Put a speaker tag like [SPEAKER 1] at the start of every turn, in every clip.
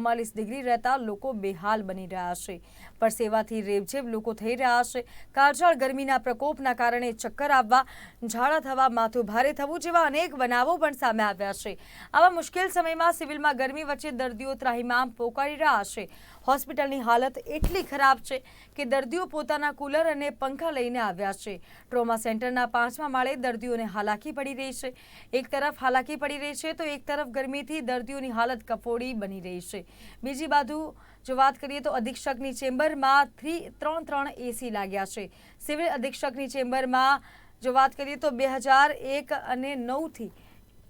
[SPEAKER 1] ચુમ્માલીસ ડિગ્રી રહેતા લોકો બેહાલ બની રહ્યા છે. પરસેવાથી રેબઝેબ લોકો થઈ રહ્યા છે. કાળઝાળ ગરમીના પ્રકોપના કારણે ચક્કર આવવા, ઝાડા થવા, માથું ભારે થવું જેવા અનેક બનાવો પણ સામે આવ્યા છે. આવા મુશ્કેલ સમયમાં સિવિલમાં ગરમી વચ્ચે દર્દીઓ ત્રાહીમામ પોકારી રહ્યા છે. હોસ્પિટલની હાલત એટલી ખરાબ છે કે દર્દીઓ પોતાના કુલર અને પંખા લઈને આવ્યા છે. ટ્રોમા સેન્ટરના પાંચમા માળે દર્દીઓને હાલાકી પડી રહી છે. એક તરફ હાલાકી પડી રહી છે તો એક તરફ ગરમીથી દર્દીઓની હાલત કફોડી બની રહી છે. બીજી બાજુ જો વાત કરીએ તો અધિક્ષકની ચેમ્બરમાં થ્રી ત્રણ ત્રણ એસી લાગ્યા છે. સિવિલ અધિક્ષકની ચેમ્બરમાં જો વાત કરીએ તો બે હજાર એક અને નવથી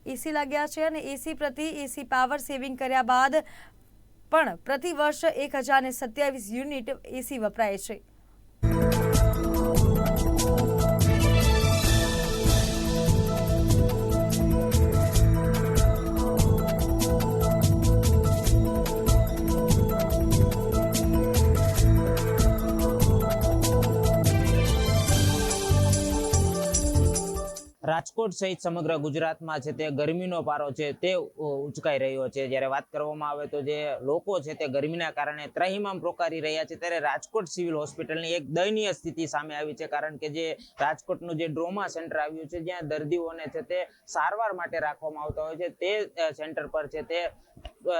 [SPEAKER 1] એસી લાગ્યા છે અને એસી પ્રતિ એસી પાવર સેવિંગ કર્યા બાદ પણ પ્રતિ વર્ષ એક હજાર સત્યાવીસ યુનિટ એસી વપરાય છે.
[SPEAKER 2] રાજકોટ સહિત સમગ્ર ગુજરાતમાં છે તે ગરમીનો પારો છે તે ઉચકાઈ રહ્યો છે. જ્યારે વાત કરવામાં આવે તો જે લોકો છે તે ગરમીના કારણે ત્રહિમામ પ્રોકારી રહ્યા છે. ત્યારે રાજકોટ સિવિલ હોસ્પિટલની એક દયનીય સ્થિતિ સામે આવી છે. કારણ કે જે રાજકોટનું જે ડ્રોમા સેન્ટર આવ્યું છે, જ્યાં દર્દીઓને છે તે સારવાર માટે રાખવામાં આવતા હોય છે, તે સેન્ટર પર છે તે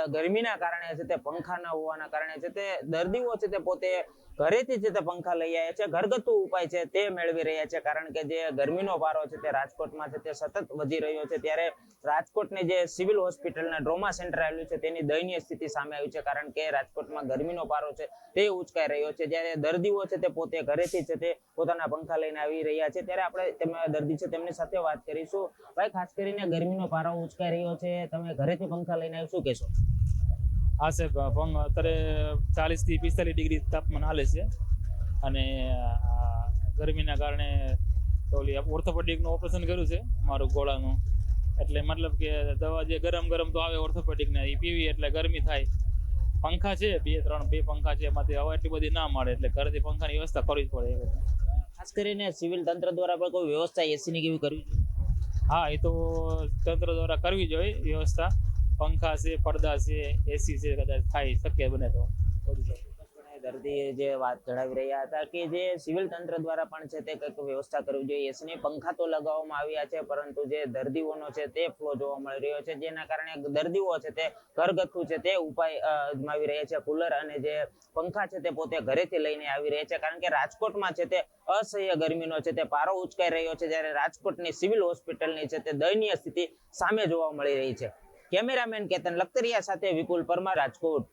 [SPEAKER 2] ગરમીના કારણે છે તે પંખા ન હોવાના કારણે છે તે દર્દીઓ છે તે પોતે ઘરેથી છે તે પંખા લઈ આવ્યા છે ઘરગથ્થુ ઉપાય છે તે મેળવી રહ્યા છે કારણ કે જે ગરમીનો પારો છે તે રાજકોટમાં છે તે સતત વધી રહ્યો છે ત્યારે રાજકોટની જે સિવિલ હોસ્પિટલના ડ્રોમા સેન્ટર આવેલું છે તેની દયનીય સ્થિતિ સામે આવી છે કારણ કે રાજકોટમાં ગરમીનો પારો છે તે ઉચકાઈ રહ્યો છે જ્યારે દર્દીઓ છે તે પોતે ઘરેથી છે તે પોતાના પંખા લઈને આવી રહ્યા છે ત્યારે આપણે તેમના દર્દી છે તેમની સાથે વાત કરીશું ભાઈ ખાસ કરીને ગરમીનો પારો ઉચકાઈ રહ્યો છે તમે ઘરેથી પંખા લઈને આવી શું કહેશો
[SPEAKER 3] હા સાહેબ ભંગ અત્યારે ચાલીસથી પિસ્તાલીસ ડિગ્રી તાપમાન હાલે છે. અને ગરમીના કારણે ઓલી ઓર્થોપેડિકનું ઓપરેશન કર્યું છે મારું ગોળાનું. એટલે મતલબ કે દવા જે ગરમ ગરમ તો આવે ઓર્થોપેડિકને એ પીવી એટલે ગરમી થાય. પંખા છે બે ત્રણ બે પંખા છે એમાંથી હવા એટલી બધી ના મળે એટલે ઘરેથી પંખાની વ્યવસ્થા કરવી જ પડે.
[SPEAKER 2] ખાસ કરીને સિવિલ તંત્ર દ્વારા પણ કોઈ વ્યવસ્થા એસીની કેવી કરવી જોઈએ?
[SPEAKER 3] હા એ તો તંત્ર દ્વારા કરવી જોઈએ વ્યવસ્થા. પંખા છે, પડદા છે એસી છે કદાચ થાય, શક્ય બને તો.
[SPEAKER 2] દર્દીએ જે વાત જણાવી રહ્યા હતા કે જે સિવિલ તંત્ર દ્વારા પણ છે તે કંઈક વ્યવસ્થા કરવી જોઈએ. એસને પંખા તો લગાવવામાં આવ્યા છે, પરંતુ જે દર્દીઓનો છે તે ફ્લો જોવા મળી રહ્યો છે. જેના કારણે દર્દીઓ છે તે ઘરગથ્થુ છે તે ઉપાય અજમાવી રહ્યા છે. કુલર અને જે પંખા છે તે પોતે ઘરેથી લઈને આવી રહ્યા છે. કારણ કે રાજકોટમાં છે તે અસહ્ય ગરમીનો છે તે પારો ઉચકાઈ રહ્યો છે, જ્યારે રાજકોટની સિવિલ હોસ્પિટલની છે તે દયનીય સ્થિતિ સામે જોવા મળી રહી છે. કેમેરામેન કેતન લખતરિયા સાથે વિપુલ પરમાર રાજકોટ.